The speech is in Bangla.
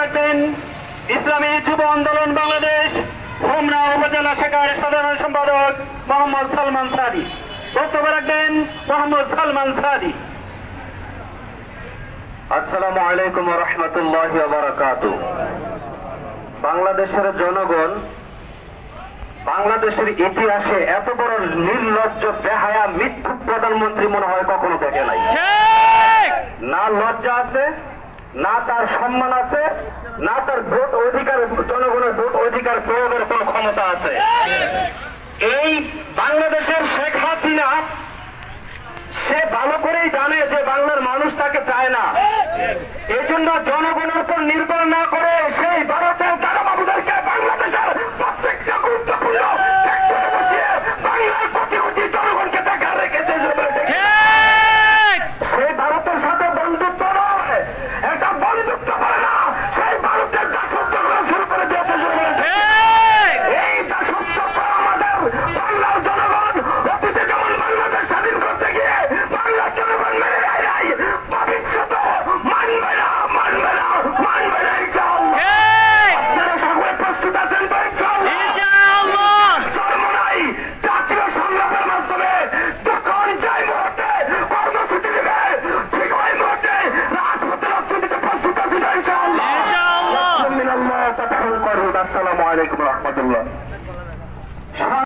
রাখবেন। ইসলামী যুব আন্দোলন বাংলাদেশ হোমনা উপজেলা শাখার সাধারণ সম্পাদক মোহাম্মদ সালমান সাদি। বক্তব্য রাখবেন মোহাম্মদ সালমান সাদি। আসসালামু আলাইকুম রহমতুল্লাহ বারাকাত বাংলাদেশের জনগণ বাংলাদেশের ইতিহাসে এত বড় নির্লজ্জ বেহায়া মিথ্যুক প্রধানমন্ত্রী মনে হয় কখনো দেখে নাই। না লজ্জা আছে না তার সম্মান আছে, না তার ভোট অধিকার, জনগণের ভোট অধিকার প্রয়োগের কোন ক্ষমতা আছে। এই বাংলাদেশের শেখ হাসিনা, সে ভালো করেই জানে যে বাংলার মানুষ তাকে চায় না। এই জন্য জনগণের উপর নির্ভর না করে সেই ভারতের বাংলার জনগণ অতীতে যেমন বাংলাদেশ স্বাধীন করতে গিয়ে বাংলার জনগণ মেনে নেয় নাই ভবিষ্যতে মানবে না মানবে না মানবে না ইনশাআল্লাহ। আপনারা সকলে প্রস্তুত আছেন তো ইনশাআল্লাহ? নাই জাতীয় সংগ্রামের মাধ্যমে যখন যাই মুহূর্তে কর্মসূচি দেবে ঠিক ওই মুহূর্তে রাজপথে রক্ত দিতে প্রস্তুত আছি ইনশাআল্লাহ। আসসালামু আলাইকুম রহমতুল্লাহ।